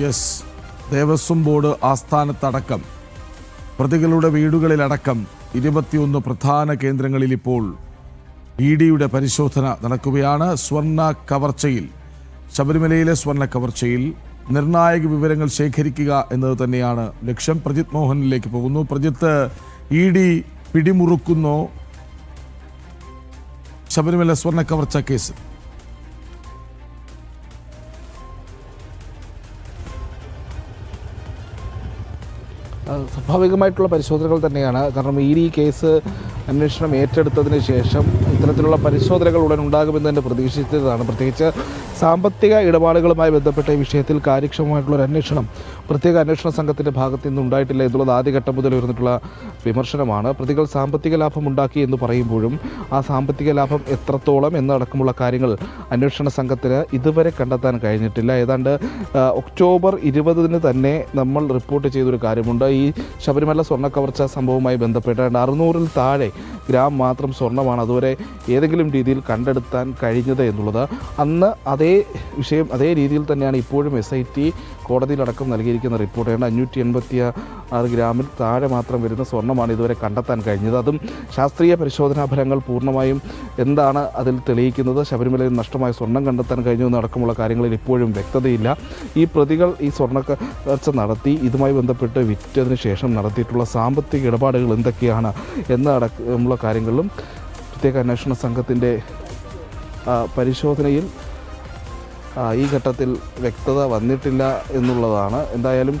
Yes Devaswom board ആസ്ഥാനത്തടക്കം. പ്രതികളുടെ വീടുകളിലടക്കം ഇരുപത്തിയൊന്ന് പ്രധാന കേന്ദ്രങ്ങളിൽ ഇപ്പോൾ ഇ ഡിയുടെ പരിശോധന നടക്കുകയാണ്. സ്വർണ കവർച്ചയിൽ ശബരിമലയിലെ സ്വർണ കവർച്ചയിൽ നിർണായക വിവരങ്ങൾ ശേഖരിക്കുക എന്നത് തന്നെയാണ് ലക്ഷ്യം. പ്രജിത് മോഹനിലേക്ക് പോകുന്നു. പ്രജിത്ത് ഇ ഡി പിടിമുറുക്കുന്നു ശബരിമല സ്വർണ കവർച്ച കേസ് സ്വാഭാവികമായിട്ടുള്ള പരിശോധനകൾ തന്നെയാണ്. കാരണം ഈ ഡി കേസ് അന്വേഷണം ഏറ്റെടുത്തതിന് ശേഷം ഇത്തരത്തിലുള്ള പരിശോധനകൾ ഉടൻ ഉണ്ടാകുമെന്ന് തന്നെ പ്രതീക്ഷിച്ചതാണ്. പ്രത്യേകിച്ച് സാമ്പത്തിക ഇടപാടുകളുമായി ബന്ധപ്പെട്ട ഈ വിഷയത്തിൽ കാര്യക്ഷമമായിട്ടുള്ള ഒരു അന്വേഷണം പ്രത്യേക അന്വേഷണ സംഘത്തിന്റെ ഭാഗത്തു നിന്ന് ഉണ്ടായിട്ടില്ല എന്നുള്ളത് ആദ്യഘട്ടം മുതൽ ഉയർന്നിട്ടുള്ള വിമർശനമാണ്. പ്രതികൾ സാമ്പത്തിക ലാഭം ഉണ്ടാക്കി എന്ന് പറയുമ്പോഴും ആ സാമ്പത്തിക ലാഭം എത്രത്തോളം എന്നടക്കമുള്ള കാര്യങ്ങൾ അന്വേഷണ സംഘത്തിന് ഇതുവരെ കണ്ടെത്താൻ കഴിഞ്ഞിട്ടില്ല. ഏതാണ്ട് ഒക്ടോബർ ഇരുപതിന് തന്നെ നമ്മൾ റിപ്പോർട്ട് ചെയ്തൊരു കാര്യമുണ്ട്. ഈ ശബരിമല സ്വർണ കവർച്ച സംഭവവുമായി ബന്ധപ്പെട്ട് അറുന്നൂറിൽ താഴെ ഗ്രാം മാത്രം സ്വർണമാണ് അതുവരെ ഏതെങ്കിലും രീതിയിൽ കണ്ടെടുത്താൻ കഴിഞ്ഞത് എന്നുള്ളത്. അന്ന് അതേ വിഷയം അതേ രീതിയിൽ തന്നെയാണ് ഇപ്പോഴും എസ് ഐ ടി കോടതിയിലടക്കം നൽകിയിരിക്കുന്ന റിപ്പോർട്ട് ഏതാണ്ട് അഞ്ഞൂറ്റി എൺപത്തി ആറ് ഗ്രാമിൽ താഴെ മാത്രം വരുന്ന സ്വർണമാണ് ഇതുവരെ കണ്ടെത്താൻ കഴിഞ്ഞത്. അതും ശാസ്ത്രീയ പരിശോധനാ ഫലങ്ങൾ പൂർണമായും എന്താണ് അതിൽ തെളിയിക്കുന്നത്? ശബരിമലയിൽ നഷ്ടമായ സ്വർണം കണ്ടെത്താൻ കഴിഞ്ഞു എന്നടക്കമുള്ള കാര്യങ്ങളിൽ ഇപ്പോഴും വ്യക്തതയില്ല. ഈ പ്രതികൾ ഈ സ്വർണ കവർച്ച നടത്തി ഇതുമായി ബന്ധപ്പെട്ട് വിറ്റതിന് ശേഷം നടത്തിയിട്ടുള്ള സാമ്പത്തിക ഇടപാടുകൾ എന്തൊക്കെയാണ് എന്നടക്കമുള്ള കാര്യങ്ങളിലും പ്രത്യേക അന്വേഷണ സംഘത്തിന്റെ പരിശോധനയിൽ ഈ ഘട്ടത്തിൽ വ്യക്തത വന്നിട്ടില്ല എന്നുള്ളതാണ്. എന്തായാലും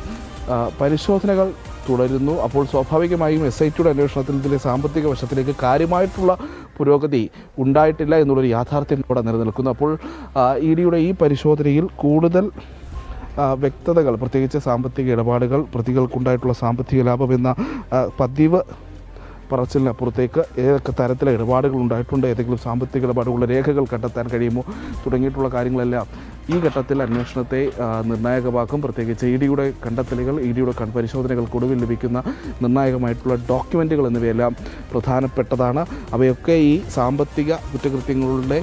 പരിശോധനകൾ തുടരുന്നു. അപ്പോൾ സ്വാഭാവികമായും എസ് ഐ ടിയുടെ അന്വേഷണത്തിൽ ഇതിലെ സാമ്പത്തിക വശത്തിലേക്ക് കാര്യമായിട്ടുള്ള പുരോഗതി ഉണ്ടായിട്ടില്ല എന്നുള്ളൊരു യാഥാർത്ഥ്യം ഇവിടെ നിലനിൽക്കുന്നു. അപ്പോൾ ഇ ഡിയുടെ ഈ പരിശോധനയിൽ കൂടുതൽ വ്യക്തതകൾ പ്രത്യേകിച്ച് സാമ്പത്തിക ഇടപാടുകൾ പ്രതികൾക്കുണ്ടായിട്ടുള്ള സാമ്പത്തിക ലാഭം എന്ന പതിവ് പറച്ചിലിനപ്പുറത്തേക്ക് ഏതൊക്കെ തരത്തിലെ ഇടപാടുകൾ ഉണ്ടായിട്ടുണ്ട്? ഏതെങ്കിലും സാമ്പത്തിക ഇടപാടുകളുടെ രേഖകൾ കണ്ടെത്താൻ കഴിയുമോ? തുടങ്ങിയിട്ടുള്ള കാര്യങ്ങളെല്ലാം ഈ ഘട്ടത്തിൽ അന്വേഷണത്തെ നിർണായകമാക്കും. പ്രത്യേകിച്ച് ഇ ഡിയുടെ കണ്ടെത്തലുകൾ ഇ ഡിയുടെ പരിശോധനകൾക്കൊടുവിൽ ലഭിക്കുന്ന നിർണായകമായിട്ടുള്ള ഡോക്യുമെന്റുകൾ എന്നിവയെല്ലാം പ്രധാനപ്പെട്ടതാണ്. അവയൊക്കെ ഈ സാമ്പത്തിക കുറ്റകൃത്യങ്ങളുടെ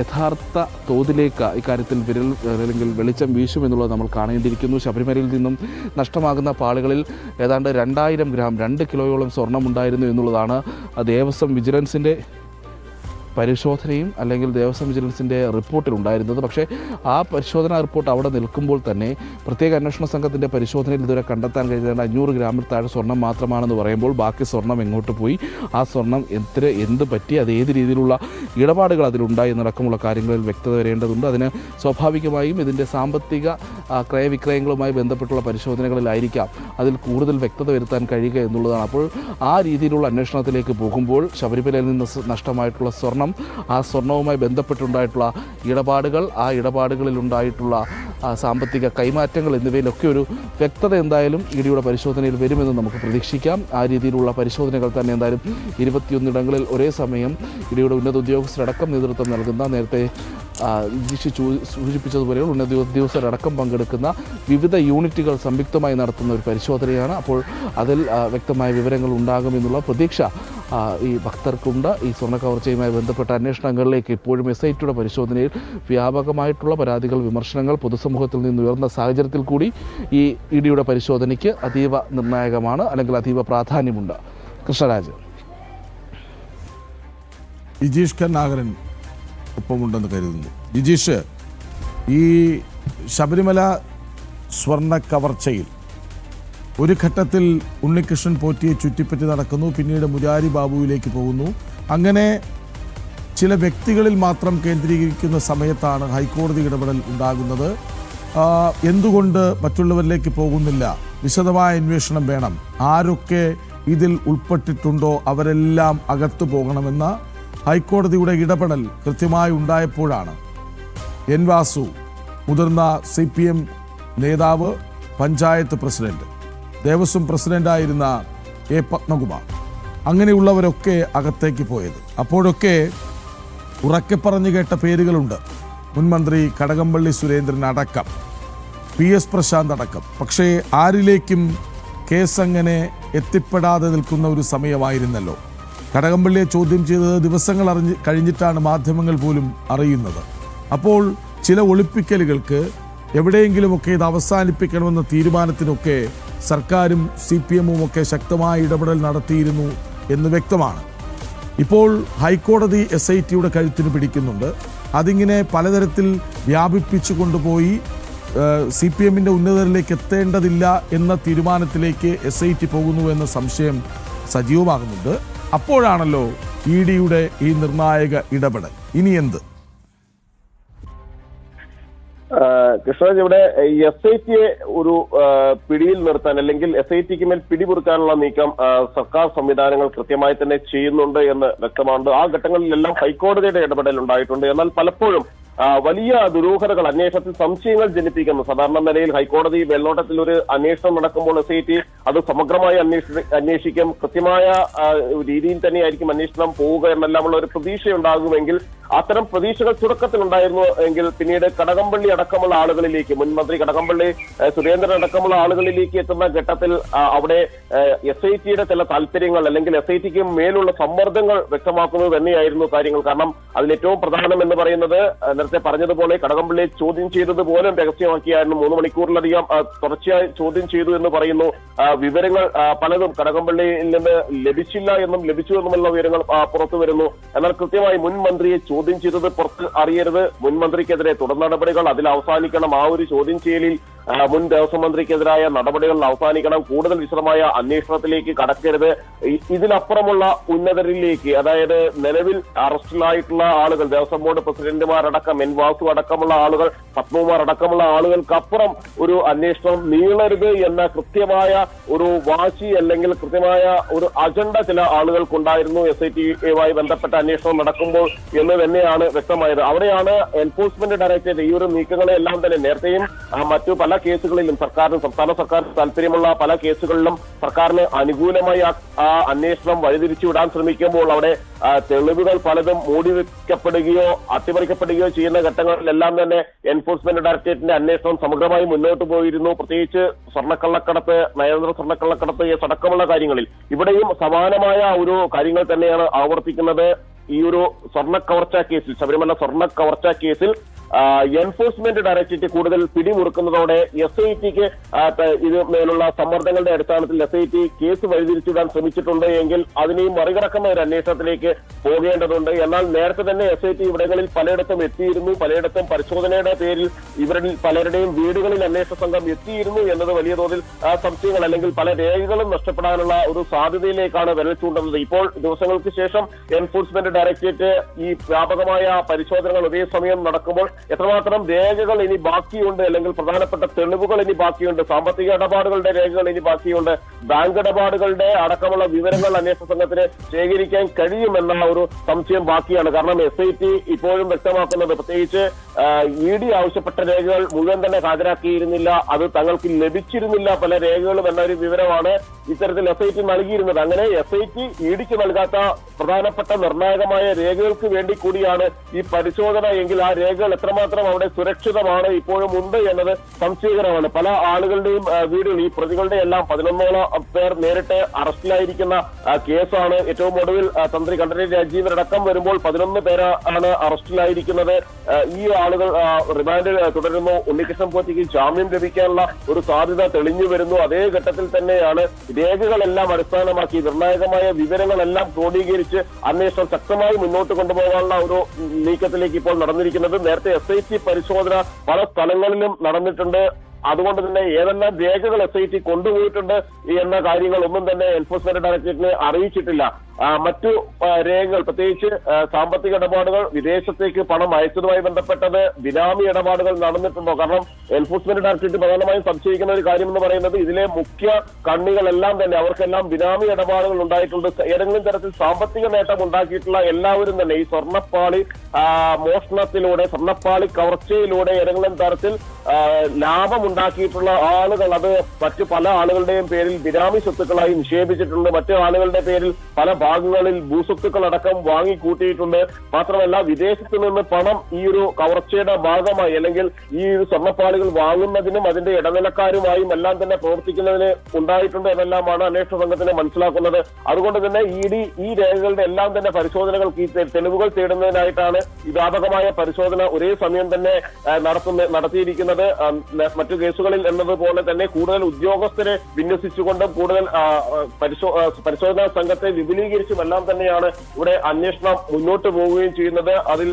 യഥാർത്ഥ തോതിലേക്ക് ഇക്കാര്യത്തിൽ വിരൽ അല്ലെങ്കിൽ വെളിച്ചം വീശുമെന്നുള്ളത് നമ്മൾ കാണേണ്ടിയിരിക്കുന്നു. ശബരിമലയിൽ നിന്നും നഷ്ടമാകുന്ന പാളികളിൽ ഏതാണ്ട് രണ്ടായിരം ഗ്രാം രണ്ട് കിലോയോളം സ്വർണമുണ്ടായിരുന്നു എന്നുള്ളതാണ് ദേവസ്വം വിജിലൻസിന്റെ പരിശോധനയും അല്ലെങ്കിൽ ദേവസ്വം വിജിലൻസിന്റെ റിപ്പോർട്ടിൽ ഉണ്ടായിരുന്നത്. പക്ഷേ ആ പരിശോധനാ റിപ്പോർട്ട് അവിടെ നിൽക്കുമ്പോൾ തന്നെ പ്രത്യേക അന്വേഷണ സംഘത്തിന്റെ പരിശോധനയിൽ ഇതുവരെ കണ്ടെത്താൻ കഴിയുന്നത് അഞ്ഞൂറ് ഗ്രാമിൽ താഴെ സ്വർണം മാത്രമാണെന്ന് പറയുമ്പോൾ ബാക്കി സ്വർണം എങ്ങോട്ട് പോയി ആ സ്വർണം എത്ര എന്ത് പറ്റി അത് ഏത് രീതിയിലുള്ള ഇടപാടുകൾ അതിലുണ്ടായി എന്നടക്കമുള്ള കാര്യങ്ങളിൽ വ്യക്തത വരേണ്ടതുണ്ട്. അതിന് സ്വാഭാവികമായും ഇതിന്റെ സാമ്പത്തിക ക്രയവിക്രയങ്ങളുമായി ബന്ധപ്പെട്ടുള്ള പരിശോധനകളിലായിരിക്കാം അതിൽ കൂടുതൽ വ്യക്തത വരുത്താൻ കഴിയുക എന്നുള്ളതാണ്. അപ്പോൾ ആ രീതിയിലുള്ള അന്വേഷണത്തിലേക്ക് പോകുമ്പോൾ ശബരിമലയിൽ നിന്ന് നഷ്ടമായിട്ടുള്ള സ്വർണം ആ സ്വർണവുമായി ബന്ധപ്പെട്ടുണ്ടായിട്ടുള്ള ഇടപാടുകൾ ആ ഇടപാടുകളിൽ ഉണ്ടായിട്ടുള്ള സാമ്പത്തിക കൈമാറ്റങ്ങൾ എന്നിവയിലൊക്കെ ഒരു വ്യക്തത എന്തായാലും ഇടിയുടെ പരിശോധനയിൽ വരുമെന്ന് നമുക്ക് പ്രതീക്ഷിക്കാം. ആ രീതിയിലുള്ള പരിശോധനകൾ തന്നെ എന്തായാലും ഇരുപത്തിയൊന്നിടങ്ങളിൽ ഒരേ സമയം ഇടിയുടെ ഉന്നത ഉദ്യോഗസ്ഥരടക്കം നേതൃത്വം നൽകുന്ന നേരത്തെ ചൂ- സൂചിപ്പിച്ചതുപോലെ ഉദ്യോഗസ്ഥരടക്കം പങ്കെടുക്കുന്ന വിവിധ യൂണിറ്റുകൾ സംയുക്തമായി നടത്തുന്ന ഒരു പരിശോധനയാണ്. അപ്പോൾ അതിൽ വ്യക്തമായ വിവരങ്ങൾ ഉണ്ടാകുമെന്നുള്ള പ്രതീക്ഷ ഈ ഭക്തർക്കുണ്ട്. ഈ സ്വർണ കവർച്ചയുമായി ബന്ധപ്പെട്ട അന്വേഷണങ്ങളിലേക്ക് ഇപ്പോഴും എസ് ഐ ടിയുടെ പരിശോധനയിൽ വ്യാപകമായിട്ടുള്ള പരാതികൾ വിമർശനങ്ങൾ പൊതുസമൂഹത്തിൽ നിന്ന് ഉയർന്ന സാഹചര്യത്തിൽ കൂടി ഈ ഇ ഡിയുടെ പരിശോധനയ്ക്ക് അതീവ നിർണായകമാണ് അല്ലെങ്കിൽ അതീവ പ്രാധാന്യമുണ്ട്. കൃഷ്ണരാജ് ജിജീഷ് കരുണാകരൻ ഒപ്പമുണ്ടെന്ന് കരുതുന്നു. ജിജീഷ് ഈ ശബരിമല സ്വർണ കവർച്ചയിൽ ഒരു ഘട്ടത്തിൽ ഉണ്ണികൃഷ്ണൻ പോറ്റിയെ ചുറ്റിപ്പറ്റി നടക്കുന്നു പിന്നീട് മുരാരി ബാബുവിലേക്ക് പോകുന്നു. അങ്ങനെ ചില വ്യക്തികളിൽ മാത്രം കേന്ദ്രീകരിക്കുന്ന സമയത്താണ് ഹൈക്കോടതി ഇടപെടൽ ഉണ്ടാകുന്നത്. എന്തുകൊണ്ട് മറ്റുള്ളവരിലേക്ക് പോകുന്നില്ല? വിശദമായ അന്വേഷണം വേണം. ആരൊക്കെ ഇതിൽ ഉൾപ്പെട്ടിട്ടുണ്ടോ? അവരെല്ലാം അകത്തു പോകണമെന്ന ഹൈക്കോടതിയുടെ ഇടപെടൽ കൃത്യമായി ഉണ്ടായപ്പോഴാണ് എൻ വാസു മുതിർന്ന സി പി എം നേതാവ് പഞ്ചായത്ത് പ്രസിഡന്റ് ദേവസ്വം പ്രസിഡന്റായിരുന്ന എ പത്മകുമാർ. അങ്ങനെയുള്ളവരൊക്കെ അകത്തേക്ക് പോയത്. അപ്പോഴൊക്കെ ഉറക്കെ പറഞ്ഞു കേട്ട പേരുകളുണ്ട്. മുൻമന്ത്രി കടകംപള്ളി സുരേന്ദ്രൻ അടക്കം പി എസ് പ്രശാന്ത് അടക്കം. പക്ഷേ ആരിലേക്കും കേസ് അങ്ങനെ എത്തിപ്പെടാതെ നിൽക്കുന്ന ഒരു സമയമായിരുന്നല്ലോ. കടകംപള്ളിയെ ചോദ്യം ചെയ്തത് ദിവസങ്ങൾ അറിഞ്ഞ് കഴിഞ്ഞിട്ടാണ് മാധ്യമങ്ങൾ പോലും അറിയുന്നത്. അപ്പോൾ ചില ഒളിപ്പിക്കലുകൾക്ക് എവിടെയെങ്കിലുമൊക്കെ ഇത് അവസാനിപ്പിക്കണമെന്ന തീരുമാനത്തിനൊക്കെ സർക്കാരും സി പി എമ്മും ഒക്കെ ശക്തമായ ഇടപെടൽ നടത്തിയിരുന്നു എന്ന് വ്യക്തമാണ്. ഇപ്പോൾ ഹൈക്കോടതി എസ് ഐ ടിയുടെ കഴുത്തിന് പിടിക്കുന്നുണ്ട്. അതിങ്ങനെ പലതരത്തിൽ വ്യാപിപ്പിച്ചു കൊണ്ടുപോയി സി പി എമ്മിന്റെ ഉന്നതരിലേക്ക് എത്തേണ്ടതില്ല എന്ന തീരുമാനത്തിലേക്ക് എസ് ഐ ടി പോകുന്നു എന്ന സംശയം സജീവമാകുന്നുണ്ട്. അപ്പോഴാണല്ലോ ഇ ഡിയുടെ ഈ നിർണായക ഇടപെടൽ. ഇനി എന്ത്? കൃഷ്ണരാജ് ഇവിടെ എസ് ഐ ടിയെ ഒരു പിടിയിൽ നിർത്താൻ അല്ലെങ്കിൽ എസ് ഐ ടിക്ക് മേൽ പിടിപുറുക്കാനുള്ള നീക്കം സർക്കാർ സംവിധാനങ്ങൾ കൃത്യമായി തന്നെ ചെയ്യുന്നുണ്ട് എന്ന് വ്യക്തമാണ് ആ ഘട്ടങ്ങളിലെല്ലാം ഹൈക്കോടതിയുടെ ഇടപെടൽ ഉണ്ടായിട്ടുണ്ട്. എന്നാൽ പലപ്പോഴും വലിയ ദുരൂഹതകൾ അന്വേഷണത്തിൽ സംശയങ്ങൾ ജനിപ്പിക്കുന്നു. സാധാരണ നിലയിൽ ഹൈക്കോടതി വെള്ളോട്ടത്തിൽ ഒരു അന്വേഷണം നടക്കുമ്പോൾ എസ് ഐ ടി അത് സമഗ്രമായി അന്വേഷി അന്വേഷിക്കും. കൃത്യമായ രീതിയിൽ തന്നെ ആയിരിക്കും അന്വേഷണം പോവുക എന്നെല്ലാമുള്ള ഒരു പ്രതീക്ഷ ഉണ്ടാകുമെങ്കിൽ അത്തരം പ്രതീക്ഷകൾ തുടക്കത്തിൽ ഉണ്ടായിരുന്നു എങ്കിൽ പിന്നീട് കടകംപള്ളി അടക്കമുള്ള ആളുകളിലേക്ക് മുൻമന്ത്രി കടകംപള്ളി സുരേന്ദ്രൻ അടക്കമുള്ള ആളുകളിലേക്ക് എത്തുന്ന ഘട്ടത്തിൽ അവിടെ എസ് ഐ ടിയുടെ ചില താല്പര്യങ്ങൾ അല്ലെങ്കിൽ എസ് ഐ ടിക്ക് മേലുള്ള സമ്മർദ്ദങ്ങൾ വ്യക്തമാക്കുന്നത് തന്നെയായിരുന്നു കാര്യങ്ങൾ. കാരണം അതിൽ ഏറ്റവും പ്രധാനം എന്ന് പറയുന്നത് നേരത്തെ പറഞ്ഞതുപോലെ കടകംപള്ളി ചോദ്യം ചെയ്തത് പോലും രഹസ്യമാക്കിയായിരുന്നു. മൂന്ന് മണിക്കൂറിലധികം തുടർച്ചയായി ചോദ്യം ചെയ്തു എന്ന് പറയുന്നു. വിവരങ്ങൾ പലതും കടകംപള്ളിയിൽ നിന്ന് ലഭിച്ചില്ല എന്നും ലഭിച്ചു എന്നുമുള്ള വിവരങ്ങൾ പുറത്തു വരുന്നു. എന്നാൽ കൃത്യമായി മുൻ മന്ത്രിയെ ചോദ്യം ചെയ്തത് പുറത്ത് അറിയരുത്. മുൻ മന്ത്രിക്കെതിരെ തുടർ നടപടികൾ അതിൽ അവസാനിക്കണം. ആ ഒരു ചോദ്യം ചെയ്യലിൽ മുൻ ദേവസ്വം മന്ത്രിക്കെതിരായ നടപടികൾ അവസാനിക്കണം. കൂടുതൽ വിശദമായ അന്വേഷണത്തിലേക്ക് കടക്കരുത്. ഇതിനപ്പുറമുള്ള ഉന്നതരിലേക്ക് അതായത് നിലവിൽ അറസ്റ്റിലായിട്ടുള്ള ആളുകൾ ദേവസ്വം ബോർഡ് പ്രസിഡന്റുമാരടക്കം എൻ വാസു അടക്കമുള്ള ആളുകൾ പത്മകുമാർ അടക്കമുള്ള ആളുകൾക്കപ്പുറം ഒരു അന്വേഷണം നീളരുത് എന്ന കൃത്യമായ ഒരു വാശി അല്ലെങ്കിൽ കൃത്യമായ ഒരു അജണ്ട ചില ആളുകൾക്കുണ്ടായിരുന്നു. എസ് ഐ ടിയുമായി ബന്ധപ്പെട്ട അന്വേഷണം നടക്കുമ്പോൾ എന്ന് തന്നെയാണ് വ്യക്തമായത്. അവിടെയാണ് എൻഫോഴ്സ്മെന്റ് ഡയറക്ടറേറ്റ് ഈ ഒരു നീക്കങ്ങളെല്ലാം തന്നെ നേരത്തെയും മറ്റു പല കേസുകളിലും സർക്കാരിന് സംസ്ഥാന സർക്കാർ താല്പര്യമുള്ള പല കേസുകളിലും സർക്കാരിന് അനുകൂലമായി ആ- അന്വേഷണം വഴിതിരിച്ചു വിടാൻ ശ്രമിക്കുമ്പോൾ അവിടെ തെളിവുകൾ പലതും മൂടിവെക്കപ്പെടുകയോ അട്ടിമറിക്കപ്പെടുകയോ ചെയ്യുന്ന ഘട്ടങ്ങളിലെല്ലാം തന്നെ എൻഫോഴ്സ്മെന്റ് ഡയറക്ടറേറ്റിന്റെ അന്വേഷണം സമഗ്രമായി മുന്നോട്ട് പോയിരുന്നു. പ്രത്യേകിച്ച് സ്വർണക്കള്ളക്കടത്ത് നയതന്ത്ര സ്വർണക്കള്ളക്കടത്ത് അടക്കമുള്ള കാര്യങ്ങളിൽ ഇവിടെയും സമാനമായ ഒരു കാര്യങ്ങൾ തന്നെയാണ് ആവർത്തിക്കുന്നത്. ഈ ഒരു സ്വർണ കവർച്ച കേസിൽ ശബരിമല സ്വർണ കവർച്ച കേസിൽ എൻഫോഴ്സ്മെന്റ് ഡയറക്ടറേറ്റ് കൂടുതൽ പിടിമുറുക്കുന്നതോടെ എസ് ഐ ടിക്ക് ഇത് മേലുള്ള സമ്മർദ്ദങ്ങളുടെ അടിസ്ഥാനത്തിൽ എസ് ഐ ടി കേസ് വഴിതിരിച്ചിടാൻ ശ്രമിച്ചിട്ടുണ്ട് എങ്കിൽ അതിനെയും മറികടക്കുന്ന ഒരു അന്വേഷണത്തിലേക്ക് പോകേണ്ടതുണ്ട്. എന്നാൽ നേരത്തെ തന്നെ എസ് ഐ ടി ഇവിടങ്ങളിൽ പലയിടത്തും എത്തിയിരുന്നു. പലയിടത്തും പരിശോധനയുടെ പേരിൽ ഇവരിൽ പലരുടെയും വീടുകളിൽ അന്വേഷണ സംഘം എത്തിയിരുന്നു എന്നത് വലിയ തോതിൽ സംശയങ്ങൾ അല്ലെങ്കിൽ പല രേഖകളും നഷ്ടപ്പെടാനുള്ള ഒരു സാധ്യതയിലേക്കാണ് വിരൽ ചൂണ്ടുന്നത്. ഇപ്പോൾ ദിവസങ്ങൾക്ക് ശേഷം എൻഫോഴ്സ്മെന്റ് ഡയറക്ടറേറ്റ് ഈ വ്യാപകമായ പരിശോധനകൾ ഒരേ സമയം നടക്കുമ്പോൾ എത്രമാത്രം രേഖകൾ ഇനി ബാക്കിയുണ്ട് അല്ലെങ്കിൽ പ്രധാനപ്പെട്ട തെളിവുകൾ ഇനി ബാക്കിയുണ്ട് സാമ്പത്തിക ഇടപാടുകളുടെ രേഖകൾ ഇനി ബാക്കിയുണ്ട് ബാങ്ക് ഇടപാടുകളുടെ അടക്കമുള്ള വിവരങ്ങൾ അന്വേഷണ സംഘത്തിന് ശേഖരിക്കാൻ കഴിയുമെന്ന ഒരു സംശയം ബാക്കിയാണ്. കാരണം എസ് ഐ ടി ഇപ്പോഴും വ്യക്തമാക്കുന്നത് പ്രത്യേകിച്ച് ഇ ഡി ആവശ്യപ്പെട്ട രേഖകൾ മുഴുവൻ തന്നെ ഹാജരാക്കിയിരുന്നില്ല അത് തങ്ങൾക്ക് ലഭിച്ചിരുന്നില്ല പല രേഖകളും എന്ന ഒരു വിവരമാണ് ഇത്തരത്തിൽ എസ് ഐ ടി നൽകിയിരുന്നത്. അങ്ങനെ എസ് ഐ ടി ഇ ഡിക്ക് നൽകാത്ത പ്രധാനപ്പെട്ട നിർണായകമായ രേഖകൾക്ക് വേണ്ടി കൂടിയാണ് ഈ പരിശോധന എങ്കിൽ ആ രേഖകൾ എത്രമാത്രം അവിടെ സുരക്ഷിതമാണ് ഇപ്പോഴും ഉണ്ട് എന്നത് സംശയകരമാണ്. പല ആളുകളുടെയും വീടുകൾ ഈ പ്രതികളുടെ എല്ലാം പതിനൊന്നോളം പേർ നേരിട്ട് അറസ്റ്റിലായിരിക്കുന്ന കേസാണ് ഏറ്റവും ഒടുവിൽ തന്ത്രി കണ്ഠരര് രാജീവരടക്കം വരുമ്പോൾ പതിനൊന്ന് പേരാണ് അറസ്റ്റിലായിരിക്കുന്നത്. ഈ ആളുകൾ റിമാൻഡിൽ റിമാൻഡ് തുടരുന്നു. ഉണ്ണികൃഷ്ണൻ പോറ്റിക്ക് ജാമ്യം ലഭിക്കാനുള്ള ഒരു സാധ്യത തെളിഞ്ഞു വരുന്നു. അതേ ഘട്ടത്തിൽ തന്നെയാണ് രേഖകളെല്ലാം അടിസ്ഥാനമാക്കി നിർണായകമായ വിവരങ്ങളെല്ലാം ക്രോഡീകരിച്ച് അന്വേഷണം ശക്തമായി മുന്നോട്ട് കൊണ്ടുപോകാനുള്ള ഒരു നീക്കത്തിലേക്ക് ഇപ്പോൾ നടന്നിരിക്കുന്നത്. നേരത്തെ എസ് ഐ ടി പരിശോധന പല സ്ഥലങ്ങളിലും നടന്നിട്ടുണ്ട്. അതുകൊണ്ട് തന്നെ ഏതെല്ലാം രേഖകൾ എസ് ഐ ടി കൊണ്ടുപോയിട്ടുണ്ട് എന്ന കാര്യങ്ങൾ ഒന്നും തന്നെ എൻഫോഴ്സ്മെന്റ് ഡയറക്ടറേറ്റിനെ അറിയിച്ചിട്ടില്ല. മറ്റു രേഖകൾ പ്രത്യേകിച്ച് സാമ്പത്തിക ഇടപാടുകൾ വിദേശത്തേക്ക് പണം അയച്ചതുമായി ബന്ധപ്പെട്ടത് ബിനാമി ഇടപാടുകൾ നടന്നിട്ടുണ്ടോ? കാരണം എൻഫോഴ്സ്മെന്റ് ഡയറക്ടറേറ്റ് പ്രധാനമായും സംശയിക്കുന്ന ഒരു കാര്യം എന്ന് പറയുന്നത് ഇതിലെ മുഖ്യ കണ്ണികളെല്ലാം തന്നെ അവർക്കെല്ലാം ബിനാമി ഇടപാടുകൾ ഉണ്ടായിട്ടുണ്ട്. ഏതെങ്കിലും തരത്തിൽ സാമ്പത്തിക നേട്ടം ഉണ്ടാക്കിയിട്ടുള്ള എല്ലാവരും തന്നെ ഈ സ്വർണപ്പാളി മോഷണത്തിലൂടെ സ്വർണപ്പാളി കവർച്ചയിലൂടെ ഏതെങ്കിലും തരത്തിൽ ലാഭം ഉണ്ടാക്കിയിട്ടുള്ള ആളുകൾ അത് മറ്റു പല ആളുകളുടെയും പേരിൽ ബിനാമി സ്വത്തുക്കളായി നിക്ഷേപിച്ചിട്ടുണ്ട്. മറ്റു ആളുകളുടെ പേരിൽ പല ഭാഗങ്ങളിൽ ഭൂസ്വത്തുക്കൾ അടക്കം വാങ്ങിക്കൂട്ടിയിട്ടുണ്ട്. മാത്രമല്ല വിദേശത്ത് നിന്ന് പണം ഈ ഒരു കവർച്ചയുടെ ഭാഗമായി അല്ലെങ്കിൽ ഈ ഒരു സ്വർണപ്പാളികൾ വാങ്ങുന്നതിനും അതിന്റെ ഇടനിലക്കാരുമായും എല്ലാം തന്നെ പ്രവർത്തിക്കുന്നതിന് ഉണ്ടായിട്ടുണ്ട് എന്നെല്ലാമാണ് അന്വേഷണ സംഘത്തിന് മനസ്സിലാക്കുന്നത്. അതുകൊണ്ട് തന്നെ ഇ ഡി ഈ രേഖകളുടെ എല്ലാം തന്നെ പരിശോധനകൾ തെളിവുകൾ തേടുന്നതിനായിട്ടാണ് വ്യാപകമായ പരിശോധന ഒരേ സമയം തന്നെ നടത്തുന്ന നടത്തിയിരിക്കുന്നത്. മറ്റു കേസുകളിൽ എന്നതുപോലെ തന്നെ കൂടുതൽ ഉദ്യോഗസ്ഥരെ വിന്യസിച്ചുകൊണ്ടും കൂടുതൽ പരിശോധനാ സംഘത്തെ വിപുലീകരിച്ചും എല്ലാം തന്നെയാണ് ഇവിടെ അന്വേഷണം മുന്നോട്ട് പോവുകയും ചെയ്യുന്നത്. അതിൽ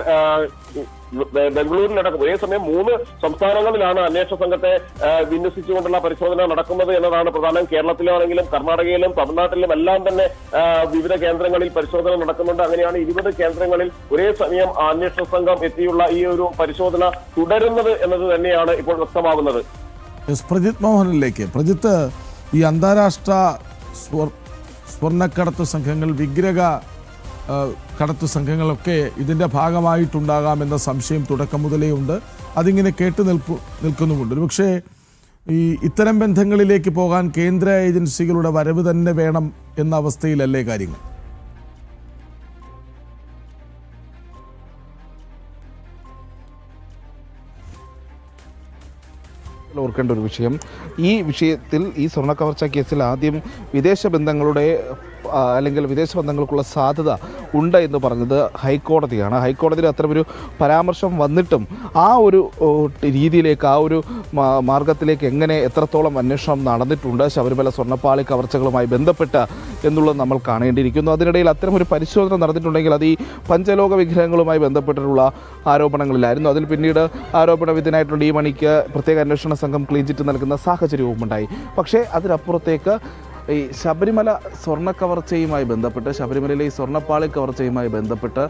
ബംഗളൂരിലടക്കം ഒരേ സമയം മൂന്ന് സംസ്ഥാനങ്ങളിലാണ് അന്വേഷണ സംഘത്തെ വിന്യസിച്ചുകൊണ്ടുള്ള പരിശോധന നടക്കുന്നത് എന്നതാണ് പ്രധാനം. കേരളത്തിലാണെങ്കിലും കർണാടകയിലും തമിഴ്നാട്ടിലും എല്ലാം തന്നെ വിവിധ കേന്ദ്രങ്ങളിൽ പരിശോധന നടക്കുന്നുണ്ട്. അങ്ങനെയാണ് ഇരുപത് കേന്ദ്രങ്ങളിൽ ഒരേ സമയം അന്വേഷണ സംഘം എത്തിയുള്ള ഈ ഒരു പരിശോധന തുടരുന്നത് എന്നത് തന്നെയാണ് ഇപ്പോൾ വ്യക്തമാകുന്നത് പ്രജിത് മോഹനിലേക്ക്. പ്രജിത്ത് ഈ അന്താരാഷ്ട്ര സ്വർണക്കടത്ത് സംഘങ്ങൾ വിഗ്രഹ കടത്ത് സംഘങ്ങളൊക്കെ ഇതിന്റെ ഭാഗമായിട്ടുണ്ടാകാമെന്ന സംശയം തുടക്കം മുതലേ ഉണ്ട്. അതിങ്ങനെ കേട്ടു നിൽപ്പു നിൽക്കുന്നുമുണ്ട്. പക്ഷേ ഈ ഇത്തരം ബന്ധങ്ങളിലേക്ക് പോകാൻ കേന്ദ്ര ഏജൻസികളുടെ വരവ് തന്നെ വേണം എന്ന അവസ്ഥയിലല്ലേ കാര്യങ്ങൾ? ഓർക്കേണ്ട ഒരു വിഷയം. ഈ വിഷയത്തിൽ ഈ സ്വർണ കവർച്ച കേസിൽ ആദ്യം വിദേശ ബന്ധങ്ങളുടെ അല്ലെങ്കിൽ വിദേശ ബന്ധങ്ങൾക്കുള്ള സാധ്യത ഉണ്ട് എന്ന് പറഞ്ഞത് ഹൈക്കോടതിയാണ്. ഹൈക്കോടതിയിൽ അത്തരമൊരു പരാമർശം വന്നിട്ടും ആ ഒരു രീതിയിലേക്ക് ആ ഒരു മാർഗത്തിലേക്ക് എങ്ങനെ എത്രത്തോളം അന്വേഷണം നടന്നിട്ടുണ്ട് ശബരിമല സ്വർണപ്പാളി കവർച്ചകളുമായി ബന്ധപ്പെട്ട് എന്നുള്ളത് നമ്മൾ കാണേണ്ടിയിരിക്കുന്നു. അതിനിടയിൽ അത്തരമൊരു പരിശോധന നടന്നിട്ടുണ്ടെങ്കിൽ അത് ഈ പഞ്ചലോക വിഗ്രഹങ്ങളുമായി ബന്ധപ്പെട്ടിട്ടുള്ള ആരോപണങ്ങളിലായിരുന്നു. അതിൽ പിന്നീട് ആരോപണ വിധനായിട്ടുള്ള ഈ മണിക്ക് പ്രത്യേക അന്വേഷണ സംഘം ക്ലീൻ ചിറ്റ് നൽകുന്ന സാഹചര്യവും ഉണ്ടായി പക്ഷേ അതിനപ്പുറത്തേക്ക് ഈ ശബരിമല സ്വർണ കവർച്ചയുമായി ബന്ധപ്പെട്ട് ശബരിമലയിലെ ഈ സ്വർണപ്പാളി കവർച്ചയുമായി ബന്ധപ്പെട്ട്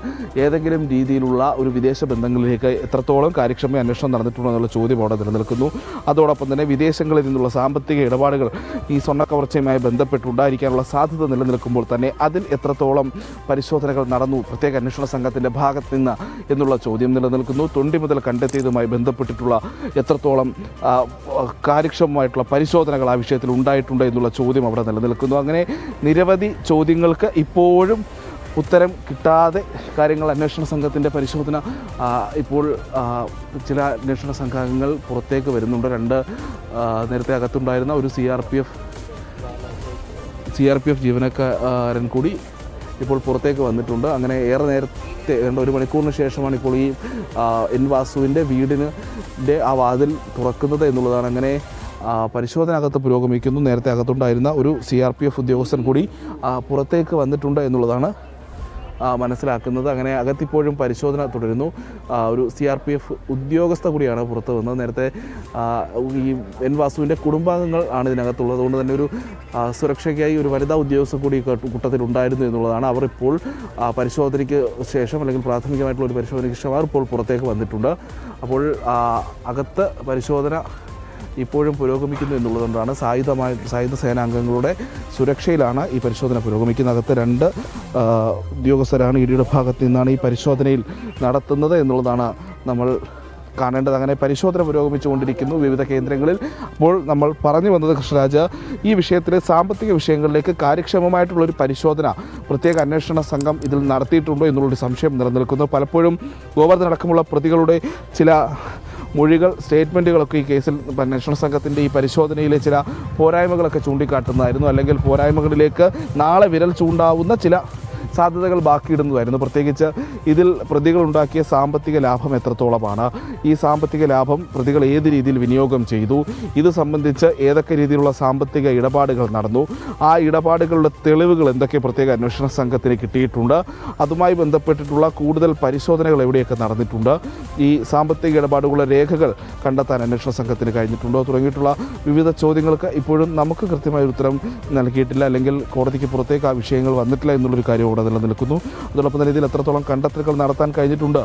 ഏതെങ്കിലും രീതിയിലുള്ള ഒരു വിദേശ ബന്ധങ്ങളിലേക്ക് എത്രത്തോളം കാര്യക്ഷമ അന്വേഷണം നടന്നിട്ടുണ്ടോ എന്നുള്ള ചോദ്യം അവിടെ നിലനിൽക്കുന്നു. അതോടൊപ്പം തന്നെ വിദേശങ്ങളിൽ നിന്നുള്ള സാമ്പത്തിക ഇടപാടുകൾ ഈ സ്വർണ കവർച്ചയുമായി ബന്ധപ്പെട്ടുണ്ടായിരിക്കാനുള്ള സാധ്യത നിലനിൽക്കുമ്പോൾ തന്നെ അതിൽ എത്രത്തോളം പരിശോധനകൾ നടന്നു പ്രത്യേക അന്വേഷണ സംഘത്തിന്റെ ഭാഗത്ത് നിന്ന് എന്നുള്ള ചോദ്യം നിലനിൽക്കുന്നു. തൊണ്ടി മുതൽ കണ്ടെത്തിയതുമായി ബന്ധപ്പെട്ടിട്ടുള്ള എത്രത്തോളം കാര്യക്ഷമമായിട്ടുള്ള പരിശോധനകൾ ആ വിഷയത്തിൽ ഉണ്ടായിട്ടുണ്ട് എന്നുള്ള ചോദ്യം അവിടെ നിലനിൽക്കുന്നു. അങ്ങനെ നിരവധി ചോദ്യങ്ങൾക്ക് ഇപ്പോഴും ഉത്തരം കിട്ടാതെ കാര്യങ്ങൾ അന്വേഷണ സംഘത്തിന്റെ പരിശോധന ഇപ്പോൾ ചില അന്വേഷണ സംഘങ്ങൾ പുറത്തേക്ക് വരുന്നുണ്ട്. രണ്ട് നേരത്തെ അകത്തുണ്ടായിരുന്ന ഒരു C R P F C R P F ജീവനക്കാരൻ കൂടി ഇപ്പോൾ പുറത്തേക്ക് വന്നിട്ടുണ്ട്. അങ്ങനെ ഏറെ നേരത്തെ ഏതാണ്ട് ഒരു മണിക്കൂറിന് ശേഷമാണ് ഇപ്പോൾ ഈ എൻ വാസുവിന്റെ വീടിന്റെ ആ വാതിൽ തുറക്കുന്നത് എന്നുള്ളതാണ്. അങ്ങനെ പരിശോധന അകത്ത് പുരോഗമിക്കുന്നു. നേരത്തെ അകത്തുണ്ടായിരുന്ന ഒരു സി ആർ പി എഫ് ഉദ്യോഗസ്ഥൻ കൂടി പുറത്തേക്ക് വന്നിട്ടുണ്ട് എന്നുള്ളതാണ് മനസ്സിലാക്കുന്നത്. അങ്ങനെ അകത്തിപ്പോഴും പരിശോധന തുടരുന്നു. ഒരു സി ആർ പി എഫ് ഉദ്യോഗസ്ഥ കൂടിയാണ് പുറത്ത് വന്നത്. നേരത്തെ ഈ എൻ വാസുവിന്റെ കുടുംബാംഗങ്ങൾ ആണ് ഇതിനകത്തുള്ളത്. അതുകൊണ്ട് തന്നെ ഒരു സുരക്ഷയ്ക്കായി ഒരു വനിതാ ഉദ്യോഗസ്ഥ കൂടി കൂട്ട- കൂട്ടത്തിലുണ്ടായിരുന്നു എന്നുള്ളതാണ്. അവർ ഇപ്പോൾ പരിശോധനയ്ക്ക് ശേഷം അല്ലെങ്കിൽ പ്രാഥമികമായിട്ടുള്ള ഒരു പരിശോധനയ്ക്ക് ശേഷം അവർ ഇപ്പോൾ പുറത്തേക്ക് വന്നിട്ടുണ്ട്. അപ്പോൾ അകത്ത് പരിശോധന ഇപ്പോഴും പുരോഗമിക്കുന്നു എന്നുള്ളതുകൊണ്ടാണ് സായുധമായ സായുധ സേനാംഗങ്ങളുടെ സുരക്ഷയിലാണ് ഈ പരിശോധന പുരോഗമിക്കുന്നത്. അകത്ത് രണ്ട് ഉദ്യോഗസ്ഥരാണ് ഇടിയുടെ ഭാഗത്ത് നിന്നാണ് ഈ പരിശോധനയിൽ നടത്തുന്നത് എന്നുള്ളതാണ് നമ്മൾ കാണേണ്ടത്. അങ്ങനെ പരിശോധന പുരോഗമിച്ചുകൊണ്ടിരിക്കുന്നു വിവിധ കേന്ദ്രങ്ങളിൽ. അപ്പോൾ നമ്മൾ പറഞ്ഞു വന്നത് കൃഷ്ണരാജ് ഈ വിഷയത്തിലെ സാമ്പത്തിക വിഷയങ്ങളിലേക്ക് കാര്യക്ഷമമായിട്ടുള്ളൊരു പരിശോധന പ്രത്യേക അന്വേഷണ സംഘം ഇതിൽ നടത്തിയിട്ടുണ്ടോ എന്നുള്ളൊരു സംശയം നിലനിൽക്കുന്നു. പലപ്പോഴും ഗോവർദ്ധനടക്കമുള്ള പ്രതികളുടെ ചില മൊഴികൾ സ്റ്റേറ്റ്മെന്റുകളൊക്കെ ഈ കേസിൽ അന്വേഷണ സംഘത്തിന്റെ ഈ പരിശോധനയിലെ ചില പോരായ്മകളൊക്കെ ചൂണ്ടിക്കാട്ടുന്നതായിരുന്നു. അല്ലെങ്കിൽ പോരായ്മകളിലേക്ക് നാളെ വിരൽ ചൂണ്ടാവുന്ന ചില സാധ്യതകൾ ബാക്കിയിടുന്നതായിരുന്നു. പ്രത്യേകിച്ച് ഇതിൽ പ്രതികൾ ഉണ്ടാക്കിയ സാമ്പത്തിക ലാഭം എത്രത്തോളമാണ്? ഈ സാമ്പത്തിക ലാഭം പ്രതികൾ ഏത് രീതിയിൽ വിനിയോഗം ചെയ്തു? ഇത് സംബന്ധിച്ച് ഏതൊക്കെ രീതിയിലുള്ള സാമ്പത്തിക ഇടപാടുകൾ നടന്നു? ആ ഇടപാടുകളുടെ തെളിവുകൾ എന്തൊക്കെ പ്രത്യേക അന്വേഷണ സംഘത്തിന് കിട്ടിയിട്ടുണ്ട്? അതുമായി ബന്ധപ്പെട്ടിട്ടുള്ള കൂടുതൽ പരിശോധനകൾ എവിടെയൊക്കെ നടന്നിട്ടുണ്ട്? ഈ സാമ്പത്തിക ഇടപാടുകളുടെ രേഖകൾ കണ്ടെത്താൻ അന്വേഷണ സംഘത്തിന് കഴിഞ്ഞിട്ടുണ്ടോ? തുടങ്ങിയിട്ടുള്ള വിവിധ ചോദ്യങ്ങൾക്ക് ഇപ്പോഴും നമുക്ക് കൃത്യമായ ഉത്തരം നൽകിയിട്ടില്ല. അല്ലെങ്കിൽ കോടതിക്ക് പുറത്തേക്ക് ആ വിഷയങ്ങൾ വന്നിട്ടില്ല എന്നുള്ളൊരു കാര്യം ഇവിടെ നിലനിൽക്കുന്നു. അതോടൊപ്പം തന്നെ ഇതിൽ എത്രത്തോളം കണ്ടെത്തലുകൾ നടത്താൻ കഴിഞ്ഞിട്ടുണ്ട്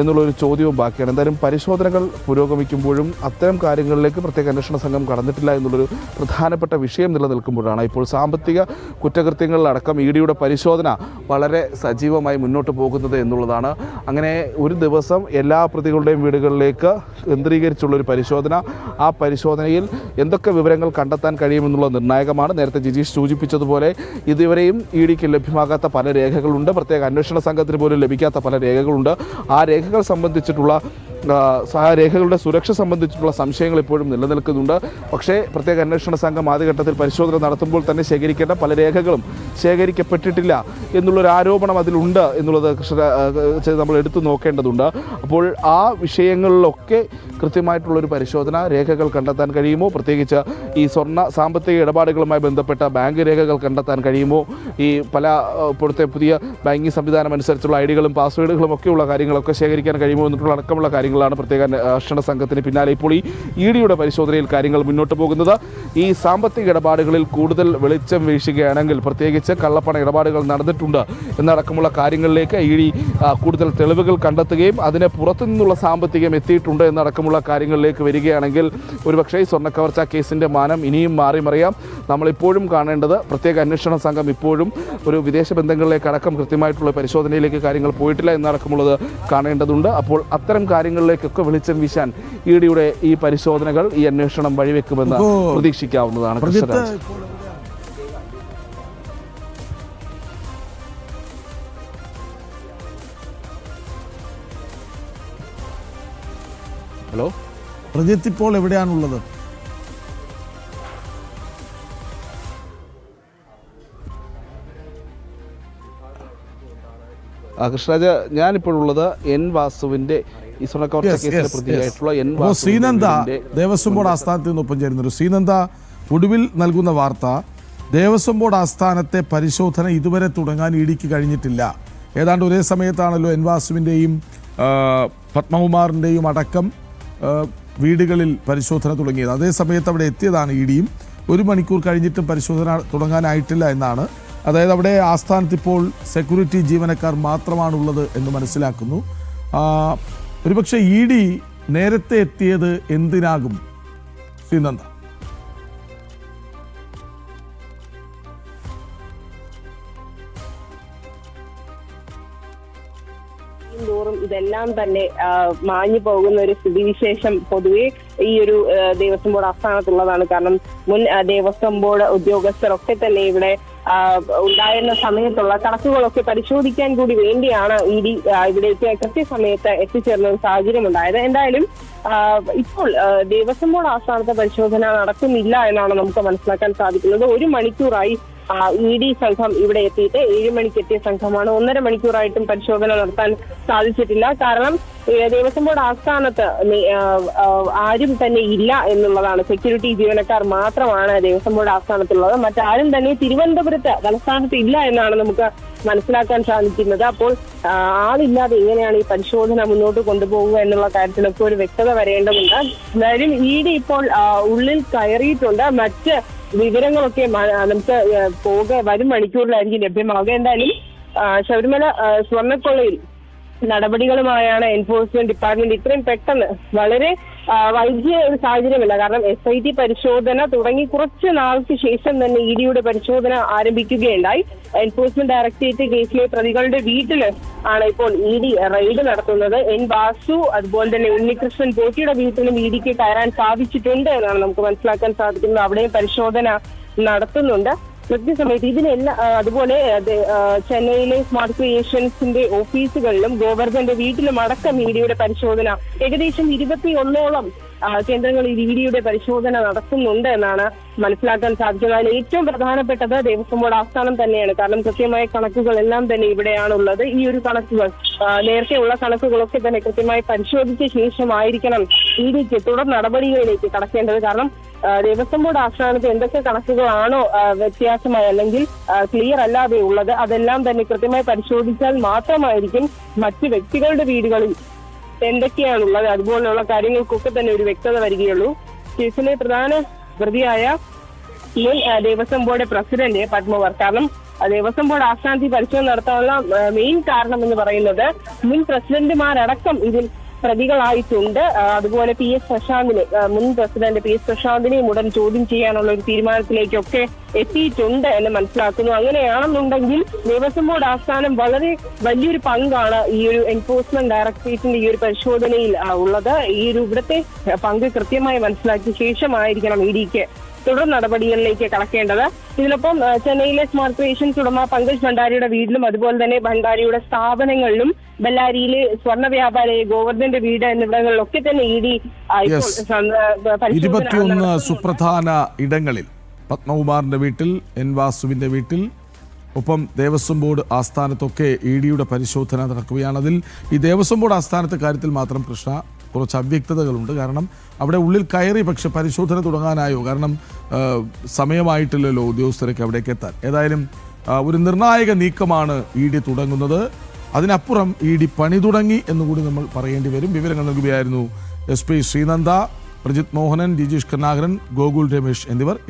എന്നുള്ളൊരു ചോദ്യവും ബാക്കിയാണ്. എന്തായാലും പരിശോധനകൾ പുരോഗമിക്കുമ്പോഴും അത്തരം കാര്യങ്ങളിലേക്ക് പ്രത്യേക അന്വേഷണ സംഘം കടന്നിട്ടില്ല എന്നുള്ളൊരു പ്രധാനപ്പെട്ട വിഷയം നിലനിൽക്കുമ്പോഴാണ് ഇപ്പോൾ സാമ്പത്തിക കുറ്റകൃത്യങ്ങളിലടക്കം ഇ ഡിയുടെ പരിശോധന വളരെ സജീവമായി മുന്നോട്ട് പോകുന്നത് എന്നുള്ളതാണ്. അങ്ങനെ ഒരു ദിവസം എല്ലാ പ്രതികളുടെയും വീടുകളിലേക്ക് കേന്ദ്രീകരിച്ചുള്ള ഒരു പരിശോധന. ആ പരിശോധനയിൽ എന്തൊക്കെ വിവരങ്ങൾ കണ്ടെത്താൻ കഴിയുമെന്നുള്ള നിർണായകമാണ്. നേരത്തെ ജിജീഷ് സൂചിപ്പിച്ചതുപോലെ ഇതുവരെയും ഇ ഡിക്ക് ലഭ്യമാകാത്ത പല രേഖകളുണ്ട്. പ്രത്യേക അന്വേഷണ സംഘത്തിന് പോലും ലഭിക്കാത്ത പല രേഖകളുണ്ട്. ആ രേഖകൾ സംബന്ധിച്ചിട്ടുള്ള ആ, ആ രേഖകളുടെ സുരക്ഷ സംബന്ധിച്ചിട്ടുള്ള സംശയങ്ങൾ ഇപ്പോഴും നിലനിൽക്കുന്നുണ്ട്. പക്ഷേ പ്രത്യേക അന്വേഷണ സംഘം ആദ്യഘട്ടത്തിൽ പരിശോധന നടത്തുമ്പോൾ തന്നെ ശേഖരിക്കേണ്ട പല രേഖകളും ശേഖരിക്കപ്പെട്ടിട്ടില്ല എന്നുള്ളൊരു ആരോപണം അതിലുണ്ട് എന്നുള്ളത് കൃഷ്ണ നമ്മൾ എടുത്തു നോക്കേണ്ടതുണ്ട്. അപ്പോൾ ആ വിഷയങ്ങളിലൊക്കെ കൃത്യമായിട്ടുള്ളൊരു പരിശോധന രേഖകൾ കണ്ടെത്താൻ കഴിയുമോ? പ്രത്യേകിച്ച് ഈ സ്വർണ സാമ്പത്തിക ഇടപാടുകളുമായി ബന്ധപ്പെട്ട ബാങ്ക് രേഖകൾ കണ്ടെത്താൻ കഴിയുമോ? ഈ പല ഇപ്പോഴത്തെ പുതിയ ബാങ്കിങ് സംവിധാനം അനുസരിച്ചുള്ള ഐ ഡികളും പാസ്വേഡുകളും ഒക്കെയുള്ള കാര്യങ്ങളൊക്കെ ശേഖരിക്കാൻ കഴിയുമോ? എന്നിട്ടുള്ള അടക്കമുള്ള കാര്യങ്ങളാണ് പ്രത്യേക അന്വേഷണ സംഘത്തിന് പിന്നാലെ ഇപ്പോൾ ഈ ഇ ഡിയുടെ പരിശോധനയിൽ കാര്യങ്ങൾ മുന്നോട്ട് പോകുന്നത്. ഈ സാമ്പത്തിക ഇടപാടുകളിൽ കൂടുതൽ വെളിച്ചം വീഴ്ചുകയാണെങ്കിൽ പ്രത്യേകിച്ച് കള്ളപ്പണ ഇടപാടുകൾ നടന്നിട്ടുണ്ട് എന്നടക്കമുള്ള കാര്യങ്ങളിലേക്ക് ഇ ഡി കൂടുതൽ തെളിവുകൾ കണ്ടെത്തുകയും അതിന് പുറത്തു നിന്നുള്ള സാമ്പത്തികം എത്തിയിട്ടുണ്ട് എന്നടക്കമുള്ള കാര്യങ്ങളിലേക്ക് വരികയാണെങ്കിൽ ഒരുപക്ഷേ ഈ കവർച്ച കേസിന്റെ മാനം ഇനിയും മാറി മറിയാം. നമ്മളിപ്പോഴും കാണേണ്ടത് പ്രത്യേക അന്വേഷണ സംഘം ഇപ്പോഴും ഒരു വിദേശ ബന്ധങ്ങളിലേക്ക് അടക്കം കൃത്യമായിട്ടുള്ള പരിശോധനയിലേക്ക് കാര്യങ്ങൾ പോയിട്ടില്ല എന്നടക്കമുള്ളത് കാണേണ്ടതുണ്ട്. അപ്പോൾ അത്തരം കാര്യങ്ങളിലേക്കൊക്കെ വെളിച്ചം വീശാൻ ഇ ഡിയുടെ ഈ പരിശോധനകൾ ഈ അന്വേഷണം വഴിവെക്കുമെന്ന് പ്രതീക്ഷിക്കാവുന്നതാണ് കൃഷ്ണരാജ്? ഹലോ? പ്രജിത്ത് ഇപ്പോൾ എവിടെയാണുള്ളത്? കൃഷ്ണരാജ ഞാനിപ്പോഴുള്ളത് എൻ വാസുവിന്റെ അപ്പോൾ സീനന്ദ ശ്രീനന്ദ ദേവസ്വം ബോർഡ് ആസ്ഥാനത്ത് നിന്ന് ഒപ്പം ചേരുന്നൊരു ശ്രീനന്ദ ഒടുവിൽ നൽകുന്ന വാർത്ത ദേവസ്വം ബോർഡ് ആസ്ഥാനത്തെ പരിശോധന ഇതുവരെ തുടങ്ങാൻ ഇടിക്ക് കഴിഞ്ഞിട്ടില്ല. ഏതാണ്ട് ഒരേ സമയത്താണല്ലോ എൻ വാസുവിന്റെയും പത്മകുമാറിന്റെയും അടക്കം വീടുകളിൽ പരിശോധന തുടങ്ങിയത്. അതേ സമയത്ത് അവിടെ എത്തിയതാണ് ഇ ഡിയും ഒരു മണിക്കൂർ കഴിഞ്ഞിട്ടും പരിശോധന തുടങ്ങാനായിട്ടില്ല എന്നാണ്. അതായത് അവിടെ ആസ്ഥാനത്ത് ഇപ്പോൾ സെക്യൂരിറ്റി ജീവനക്കാർ മാത്രമാണുള്ളത് എന്ന് മനസ്സിലാക്കുന്നു. ഒരുപക്ഷെ ഇ ഡി നേരത്തെ എത്തിയത് എന്തിനാകും? ശ്രീനന്ദ തോറും ഇതെല്ലാം തന്നെ മാഞ്ഞു പോകുന്ന ഒരു സ്ഥിതിവിശേഷം പൊതുവെ ഈ ഒരു ദേവസ്വം ബോർഡ് ആസ്ഥാനത്തുള്ളതാണ്. കാരണം മുൻ ദേവസ്വം ബോർഡ് ഉദ്യോഗസ്ഥരൊക്കെ തന്നെ ഇവിടെ ഉണ്ടായിരുന്ന സമയത്തുള്ള കണക്കുകളൊക്കെ പരിശോധിക്കാൻ കൂടി വേണ്ടിയാണ് ഇ ഡി ഇവിടേക്ക് കൃത്യസമയത്ത് എത്തിച്ചേർന്ന ഒരു സാഹചര്യം ഉണ്ടായത്. എന്തായാലും ഇപ്പോൾ ദേവസ്വം ബോർഡ് ആസ്ഥാനത്തെ പരിശോധന നടക്കുന്നില്ല എന്നാണ് നമുക്ക് മനസ്സിലാക്കാൻ സാധിക്കുന്നത്. ഒരു മണിക്കൂറായി ഇ ഡി സംഘം ഇവിടെ എത്തിയിട്ട് ഏഴ് മണിക്ക് എത്തിയ സംഘമാണ്. ഒന്നര മണിക്കൂറായിട്ടും പരിശോധന നടത്താൻ സാധിച്ചിട്ടില്ല. കാരണം ദേവസ്വം ബോർഡ് ആസ്ഥാനത്ത് ആരും തന്നെ ഇല്ല എന്നുള്ളതാണ്. സെക്യൂരിറ്റി ജീവനക്കാർ മാത്രമാണ് ദേവസ്വം ബോർഡ് ആസ്ഥാനത്തുള്ളത്. മറ്റാരും തന്നെ തിരുവനന്തപുരത്ത് തലസ്ഥാനത്ത് ഇല്ല എന്നാണ് നമുക്ക് മനസ്സിലാക്കാൻ സാധിക്കുന്നത്. അപ്പോൾ ആളില്ലാതെ എങ്ങനെയാണ് ഈ പരിശോധന മുന്നോട്ട് കൊണ്ടുപോകുക എന്നുള്ള കാര്യത്തിലൊക്കെ ഒരു വ്യക്തത വരേണ്ടതുണ്ട്. എന്തായാലും ഇ ഡി ഇപ്പോൾ ഉള്ളിൽ കയറിയിട്ടുണ്ട്. മറ്റ് വിവരങ്ങളൊക്കെ നമുക്ക് പോക വരും മണിക്കൂറിലായിരിക്കും ലഭ്യമാവുക. എന്തായാലും ശബരിമല സ്വർണക്കൊള്ളയിൽ നടപടികളുമായാണ് എൻഫോഴ്സ്മെന്റ് ഡിപ്പാർട്ട്മെന്റ് ഇത്രയും പെട്ടെന്ന് വളരെ വൈകിയ ഒരു സാഹചര്യമല്ല. കാരണം എസ് ഐ ടി പരിശോധന തുടങ്ങി കുറച്ച് നാൾക്ക് ശേഷം തന്നെ ഇ ഡിയുടെ പരിശോധന ആരംഭിക്കുകയുണ്ടായി. എൻഫോഴ്സ്മെന്റ് ഡയറക്ടറേറ്റ് കേസിലെ പ്രതികളുടെ വീട്ടിൽ ആണ് ഇപ്പോൾ ഇ ഡി റെയ്ഡ് നടത്തുന്നത്. എൻ വാസു അതുപോലെ തന്നെ ഉണ്ണികൃഷ്ണൻ പോറ്റിയുടെ വീട്ടിലും ഇ ഡിക്ക് കയറാൻ സാധിച്ചിട്ടുണ്ട് എന്നാണ് നമുക്ക് മനസ്സിലാക്കാൻ സാധിക്കുന്നത്. അവിടെയും പരിശോധന നടത്തുന്നുണ്ട്. കൃത്യസമയത്ത് ഇതിനെല്ലാം അതുപോലെ ചെന്നൈയിലെ സ്മാർട്ട് ക്രിയേഷൻസിന്റെ ഓഫീസുകളിലും ഗോവർദ്ധന്റെ വീട്ടിലും അടക്കം ഇ ഡിയുടെ പരിശോധന ഏകദേശം ഇരുപത്തിയൊന്നോളം ആ, ഈ രീതിയുടെ പരിശോധന നടത്തുന്നുണ്ട് എന്നാണ് മനസ്സിലാക്കാൻ സാധിക്കുന്നത്. അതിൽ ഏറ്റവും പ്രധാനപ്പെട്ടത് ദേവസ്വം ബോർഡ് ആസ്ഥാനം തന്നെയാണ്. കാരണം കൃത്യമായ കണക്കുകളെല്ലാം തന്നെ ഇവിടെയാണുള്ളത്. ഈ ഒരു കണക്കുകൾ നേരത്തെ നേരത്തെയുള്ള കണക്കുകളൊക്കെ തന്നെ കൃത്യമായി പരിശോധിച്ച ശേഷമായിരിക്കണം ഇ ഡിക്ക് തുടർ നടപടികളിലേക്ക് കടക്കേണ്ടത്. കാരണം ദേവസ്വം ബോർഡ് ആസ്ഥാനത്ത് എന്തൊക്കെ കണക്കുകളാണോ വ്യത്യാസമായി അല്ലെങ്കിൽ ക്ലിയർ അല്ലാതെ ഉള്ളത് അതെല്ലാം തന്നെ കൃത്യമായി പരിശോധിച്ചാൽ മാത്രമായിരിക്കും മറ്റ് വ്യക്തികളുടെ വീടുകളിൽ എന്തൊക്കെയാണുള്ളത്? അതുപോലെയുള്ള കാര്യങ്ങൾക്കൊക്കെ തന്നെ ഒരു വ്യക്തത വരികയുള്ളൂ. കേസിലെ പ്രധാന പ്രതിയായ മുൻ ദേവസ്വം ബോർഡ് പ്രസിഡന്റ് പത്മവർ. കാരണം ദേവസ്വം ബോർഡ് ആസ്ഥാനത്ത് ഈ പരിശോധന നടത്താനുള്ള മെയിൻ കാരണം എന്ന് പറയുന്നത് മുൻ പ്രസിഡന്റുമാരടക്കം ഇതിൽ പ്രതികളായിട്ടുണ്ട്. അതുപോലെ പി എസ് പ്രശാന്തിനെ മുൻ പ്രസിഡന്റ് പി എസ് പ്രശാന്തിനെയും ഉടൻ ചോദ്യം ചെയ്യാനുള്ള ഒരു തീരുമാനത്തിലേക്കൊക്കെ എത്തിയിട്ടുണ്ട് എന്ന് മനസ്സിലാക്കുന്നു. അങ്ങനെയാണെന്നുണ്ടെങ്കിൽ ദേവസ്വം ബോർഡ് ആസ്ഥാനം വളരെ വലിയൊരു പങ്കാണ് ഈ ഒരു എൻഫോഴ്സ്മെന്റ് ഡയറക്ടറേറ്റിന്റെ ഈ ഒരു പരിശോധനയിൽ ഉള്ളത്. ഈ ഒരു ഇവിടുത്തെ പങ്ക് കൃത്യമായി മനസ്സിലാക്കിയ ശേഷമായിരിക്കണം ഇ ഡിക്ക് തുടർ നടപടികളിലേക്ക് കടക്കേണ്ടത് ഇതിനൊപ്പം ചെന്നൈയിലെ സ്മാർട്ട് ക്രിയേഷൻസ് ഉടമ പങ്കജ് ഭണ്ഡാരിയുടെ വീട്ടിലും അതുപോലെ തന്നെ ഭണ്ഡാരിയുടെ സ്ഥാപനങ്ങളിലും ബെല്ലാരിയിലെ സ്വർണ വ്യാപാരി ഗോവർദ്ധന്റെ വീട് എന്നിവിടങ്ങളിലൊക്കെ തന്നെ ഇ ഡി. ഇരുപത്തിയൊന്ന് സുപ്രധാന ഇടങ്ങളിൽ പത്മകുമാറിന്റെ വീട്ടിൽ എൻ വാസുവിന്റെ വീട്ടിൽ ഒപ്പം ദേവസ്വം ബോർഡ് ആസ്ഥാനത്തൊക്കെ ഇ ഡിയുടെ പരിശോധന നടക്കുകയാണ് അതിൽ ഈ ദേവസ്വം ബോർഡ് ആസ്ഥാനത്തെ കാര്യത്തിൽ മാത്രം കൃഷ്ണ കുറച്ച് അവ്യക്തതകളുണ്ട്. കാരണം അവിടെ ഉള്ളിൽ കയറി പക്ഷെ പരിശോധന തുടങ്ങാനായോ? കാരണം സമയമായിട്ടില്ലല്ലോ ഉദ്യോഗസ്ഥരൊക്കെ അവിടേക്ക് എത്താൻ. ഏതായാലും ഒരു നിർണായക നീക്കമാണ് ഇ ഡി തുടങ്ങുന്നത്. അതിനപ്പുറം ഇ ഡി പണി തുടങ്ങി എന്നുകൂടി നമ്മൾ പറയേണ്ടി വരും. വിവരങ്ങൾ നൽകുകയായിരുന്നു എസ് പി ശ്രീനന്ദ പ്രജിത് മോഹനൻ ജിജീഷ് കരുണാകരൻ ഗോകുൽ രമേശ് എന്നിവർ